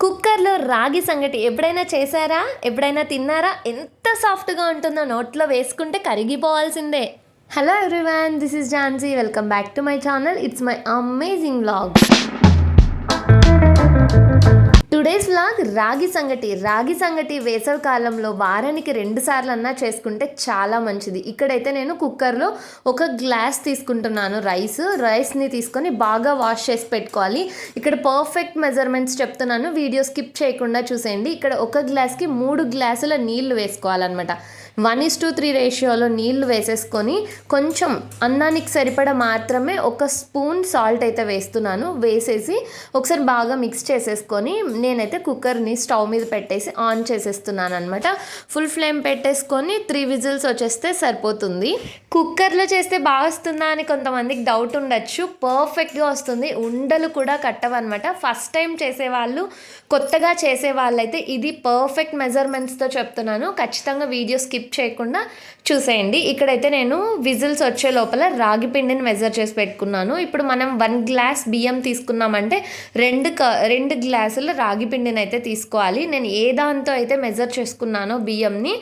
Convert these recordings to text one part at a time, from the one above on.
కుక్కర్లో రాగి సంగటి ఎప్పుడైనా చేశారా? ఎప్పుడైనా తిన్నారా? ఎంత సాఫ్ట్గా ఉంటుందో నోట్లో వేసుకుంటే కరిగిపోవాల్సిందే. Hello everyone this is Jhansi welcome back to my channel it's my amazing blog today's vlog ragi sangati ragi సంగటి వేసవి కాలంలో వారానికి రెండు సార్లు అన్నా చేసుకుంటే చాలా మంచిది. ఇక్కడైతే నేను కుక్కర్లో ఒక గ్లాస్ తీసుకుంటున్నాను రైస్. రైస్ని తీసుకొని బాగా వాష్ చేసి పెట్టుకోవాలి. ఇక్కడ పర్ఫెక్ట్ మెజర్మెంట్స్ చెప్తున్నాను. వీడియో స్కిప్ చేయకుండా చూసేయండి. ఇక్కడ ఒక గ్లాస్కి మూడు గ్లాసుల నీళ్ళు వేసుకోవాలన్నమాట. వన్ ఇస్ టూ త్రీ రేషియోలో నీళ్ళు వేసేసుకొని కొంచెం అన్నానికి సరిపడ మాత్రమే ఒక స్పూన్ సాల్ట్ అయితే వేస్తున్నాను. వేసేసి ఒకసారి బాగా మిక్స్ చేసేసుకొని నేనైతే కుక్కర్ని స్టవ్ మీద పెట్టేసి ఆన్ చేసేస్తున్నాను అనమాట ఫుల్ ఫ్లేమ్ పెట్టేసుకొని త్రీ విజిల్స్ వచ్చేస్తే సరిపోతుంది. కుక్కర్లో చేస్తే బాగా వస్తుందా అని కొంతమందికి డౌట్ ఉండొచ్చు. పర్ఫెక్ట్గా వస్తుంది. ఉండలు కూడా కట్టవన్నమాట. ఫస్ట్ టైం చేసేవాళ్ళు కొత్తగా చేసే వాళ్ళైతే ఇది పర్ఫెక్ట్ మెజర్మెంట్స్తో చెప్తున్నాను. ఖచ్చితంగా వీడియో స్కిప్ చేయకుండా చూసేయండి. ఇక్కడైతే నేను విజిల్స్ వచ్చే లోపల రాగి పిండిని మెజర్ చేసి పెట్టుకున్నాను. ఇప్పుడు మనం వన్ గ్లాస్ బియ్యం తీసుకున్నామంటే రెండు క రెండు గ్లాసులు రాగి పిండిని అయితే తీసుకోవాలి. నేను ఏ దాంతో అయితే మెజర్ చేసుకున్నానో బియ్యంని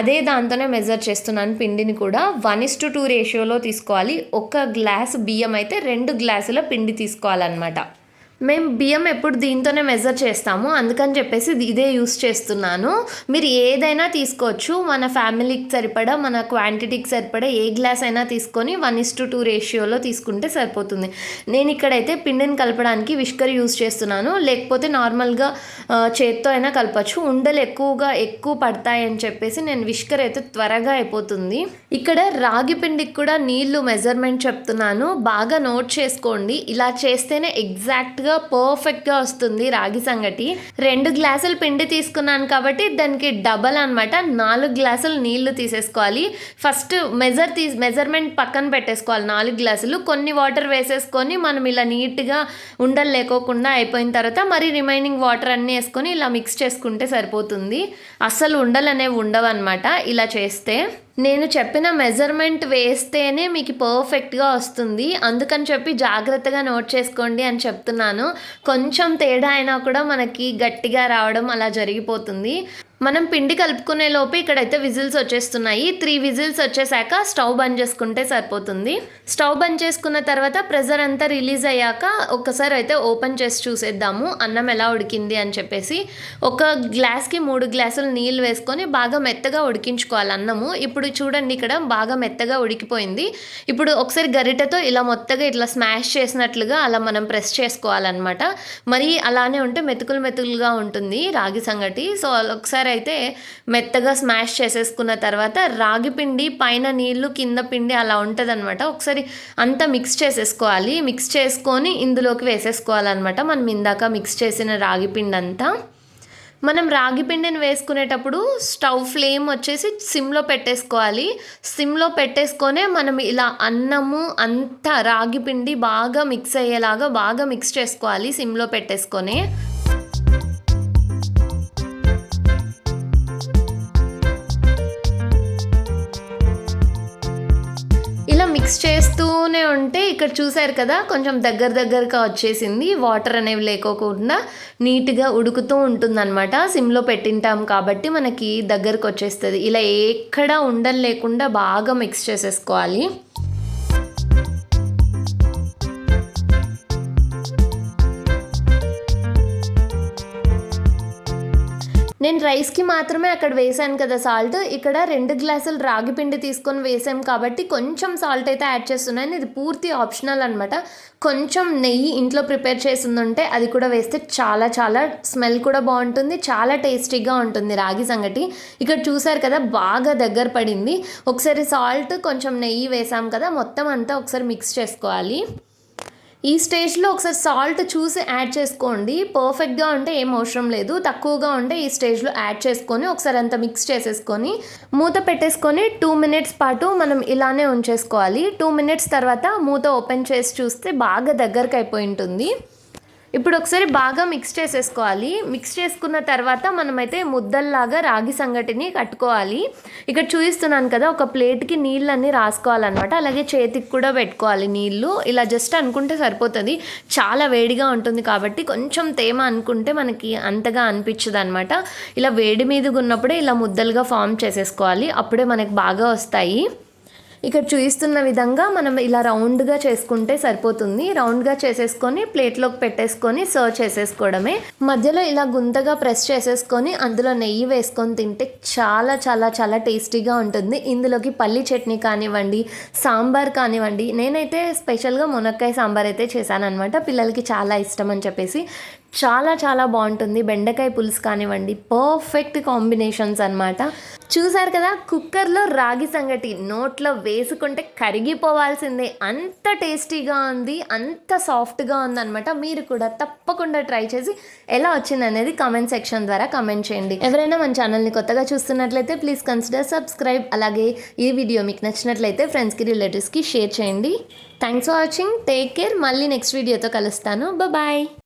అదే దాంతోనే మెజర్ చేస్తున్నాను పిండిని కూడా. వన్ ఇస్ టు టూ రేషియోలో తీసుకోవాలి. ఒక గ్లాస్ బియ్యం అయితే రెండు గ్లాసుల పిండి తీసుకోవాలన్నమాట. మేము బియ్యం ఎప్పుడు దీంతోనే మెజర్ చేస్తాము. అందుకని చెప్పేసి ఇదే యూస్ చేస్తున్నాను. మీరు ఏదైనా తీసుకోవచ్చు. మన ఫ్యామిలీకి సరిపడా మన క్వాంటిటీకి సరిపడా ఏ గ్లాస్ అయినా తీసుకొని వన్ ఇస్ టు టూ రేషియోలో తీసుకుంటే సరిపోతుంది. నేను ఇక్కడైతే పిండిని కలపడానికి విష్కర్ యూస్ చేస్తున్నాను. లేకపోతే నార్మల్గా చేత్తో అయినా కలపచ్చు. ఉండలు ఎక్కువగా ఎక్కువ పడతాయి అని చెప్పేసి నేను విష్కర్ అయితే త్వరగా అయిపోతుంది. ఇక్కడ రాగి పిండికి కూడా నీళ్ళు మెజర్మెంట్ చెప్తున్నాను. బాగా నోట్ చేసుకోండి. ఇలా చేస్తేనే ఎగ్జాక్ట్గా పర్ఫెక్ట్గా వస్తుంది రాగి సంగటి. రెండు గ్లాసులు పిండి తీసుకున్నాను కాబట్టి దానికి డబల్ అనమాట నాలుగు గ్లాసులు నీళ్ళు తీసేసుకోవాలి. ఫస్ట్ మెజర్ తీ మెజర్మెంట్ పక్కన పెట్టేసుకోవాలి నాలుగు గ్లాసులు. కొన్ని వాటర్ వేసేసుకొని మనం ఇలా నీట్గా ఉండలు లేకోకుండా అయిపోయిన తర్వాత మరి రిమైనింగ్ వాటర్ అన్నీ వేసుకొని ఇలా మిక్స్ చేసుకుంటే సరిపోతుంది. అస్సలు ఉండలు అనేవి ఉండవు అనమాట ఇలా చేస్తే. నేను చెప్పిన మెజర్మెంట్ వేస్తేనే మీకు పర్ఫెక్ట్గా వస్తుంది. అందుకని చెప్పి జాగ్రత్తగా నోట్ చేసుకోండి అని చెప్తున్నాను. కొంచెం తేడా అయినా కూడా మనకి గట్టిగా రావడం అలా జరిగిపోతుంది. మనం పిండి కలుపుకునే లోపు ఇక్కడైతే విజిల్స్ వచ్చేస్తున్నాయి. త్రీ విజిల్స్ వచ్చేసాక స్టవ్ బంద్ చేసుకుంటే సరిపోతుంది. స్టవ్ బంద్ చేసుకున్న తర్వాత ప్రెజర్ అంతా రిలీజ్ అయ్యాక ఒక్కసారి అయితే ఓపెన్ చేసి చూసేద్దాము. అన్నం ఎలా ఉడికింది అని చెప్పేసి ఒక గ్లాస్కి మూడు గ్లాసులు నీళ్ళు వేసుకొని బాగా మెత్తగా ఉడికించుకోవాలి అన్నము. ఇప్పుడు చూడండి ఇక్కడ బాగా మెత్తగా ఉడికిపోయింది. ఇప్పుడు ఒకసారి గరిటెతో ఇలా మొత్తగా ఇట్లా స్మాష్ చేసినట్లుగా అలా మనం ప్రెస్ చేసుకోవాలన్నమాట. మరి అలానే ఉంటే మెతుకులు మెతుకులుగా ఉంటుంది రాగి సంగటి. సో ఒకసారి అయితే మెత్తగా స్మాష్ చేసేసుకున్న తర్వాత రాగి పిండి పైన నీళ్ళు కింద పిండి అలా ఉంటుంది ఒకసారి అంతా మిక్స్ చేసేసుకోవాలి. మిక్స్ చేసుకొని ఇందులోకి వేసేసుకోవాలన్నమాట. మనం ఇందాక మిక్స్ చేసిన రాగి పిండి అంతా మనం రాగి పిండిని వేసుకునేటప్పుడు స్టవ్ ఫ్లేమ్ వచ్చేసి సిమ్లో పెట్టేసుకోవాలి. సిమ్లో పెట్టేసుకొనే మనం ఇలా అన్నము అంతా రాగి పిండి బాగా మిక్స్ అయ్యేలాగా బాగా మిక్స్ చేసుకోవాలి. సిమ్లో పెట్టేసుకొని. మిక్స్ చేస్తూనే ఉంటే ఇక్కడ చూసారు కదా కొంచెం దగ్గర దగ్గరగా వచ్చేసింది. వాటర్ అనేవి లేకోకుండా నీట్గా ఉడుకుతూ ఉంటుందన్నమాట. సిమ్లో పెట్టింటాం కాబట్టి మనకి దగ్గరకు వచ్చేస్తుంది. ఇలా ఎక్కడ ఉండలు లేకుండా బాగా మిక్స్ చేసేసుకోవాలి. నేను రైస్కి మాత్రమే అక్కడ వేసాను కదా సాల్ట్. ఇక్కడ రెండు గ్లాసులు రాగి పిండి తీసుకొని వేసాం కాబట్టి కొంచెం సాల్ట్ అయితే యాడ్ చేస్తున్నాను. ఇది పూర్తి ఆప్షనల్ అనమాట కొంచెం నెయ్యి ఇంట్లో ప్రిపేర్ చేసింది ఉంటే అది కూడా వేస్తే చాలా చాలా స్మెల్ కూడా బాగుంటుంది. చాలా టేస్టీగా ఉంటుంది రాగి సంగటి. ఇక్కడ చూసారు కదా బాగా దగ్గర పడింది. ఒకసారి సాల్ట్ కొంచెం నెయ్యి వేసాం కదా మొత్తం అంతా ఒకసారి మిక్స్ చేసుకోవాలి. ఈ స్టేజ్లో ఒకసారి సాల్ట్ చూసి యాడ్ చేసుకోండి. పర్ఫెక్ట్గా ఉంటే ఏం అవసరం లేదు. తక్కువగా ఉంటే ఈ స్టేజ్లో యాడ్ చేసుకొని ఒకసారి అంతా మిక్స్ చేసేసుకొని మూత పెట్టేసుకొని టూ మినిట్స్ పాటు మనం ఇలానే ఉంచేసుకోవాలి. టూ మినిట్స్ తర్వాత మూత ఓపెన్ చేసి చూస్తే బాగా దగ్గరకు అయిపోయి ఉంటుంది. ఇప్పుడు ఒకసారి బాగా మిక్స్ చేసేసుకోవాలి. మిక్స్ చేసుకున్న తర్వాత మనమైతే ముద్దల్లాగా రాగి సంగటిని కట్టుకోవాలి. ఇక్కడ చూపిస్తున్నాను కదా ఒక ప్లేట్కి నీళ్ళన్నీ రాసుకోవాలన్నమాట. అలాగే చేతికి కూడా పెట్టుకోవాలి నీళ్ళు. ఇలా జస్ట్ అనుకుంటే సరిపోతుంది. చాలా వేడిగా ఉంటుంది కాబట్టి కొంచెం తేమ అనుకుంటే మనకి అంతగా అనిపించదు అనమాట ఇలా వేడి మీదగా ఉన్నప్పుడే ఇలా ముద్దలుగా ఫామ్ చేసేసుకోవాలి. అప్పుడే మనకి బాగా వస్తాయి. ఇక్కడ చూపిస్తున్న విధంగా మనం ఇలా రౌండ్గా చేసుకుంటే సరిపోతుంది. రౌండ్గా చేసేసుకొని ప్లేట్లోకి పెట్టేసుకొని సర్వ్ చేసేసుకోవడమే. మధ్యలో ఇలా గుంతగా ప్రెస్ చేసేసుకొని అందులో నెయ్యి వేసుకొని తింటే చాలా చాలా చాలా టేస్టీగా ఉంటుంది. ఇందులోకి పల్లి చట్నీ కానివ్వండి సాంబార్ కానివ్వండి. నేనైతే స్పెషల్గా మునక్కాయ సాంబార్ అయితే చేశాను అనమాట పిల్లలకి చాలా ఇష్టం అని చెప్పేసి చాలా చాలా బాగుంటుంది. బెండకాయ పులుసు కానివ్వండి పర్ఫెక్ట్ కాంబినేషన్స్ అనమాట చూసారు కదా కుక్కర్లో రాగి సంగటి నోట్లో వేసుకుంటే కరిగిపోవాల్సిందే. అంత టేస్టీగా ఉంది అంత సాఫ్ట్గా ఉందన్నమాట. మీరు కూడా తప్పకుండా ట్రై చేసి ఎలా వచ్చింది అనేది కామెంట్ సెక్షన్ ద్వారా కామెంట్ చేయండి. ఎవరైనా మన ఛానల్ని కొత్తగా చూస్తున్నట్లయితే ప్లీజ్ కన్సిడర్ సబ్స్క్రైబ్ అలాగే ఈ వీడియో మీకు నచ్చినట్లయితే ఫ్రెండ్స్కి రిలేటివ్స్కి షేర్ చేయండి. Thanks for watching take care మళ్ళీ నెక్స్ట్ వీడియోతో కలుస్తాను. బాయ్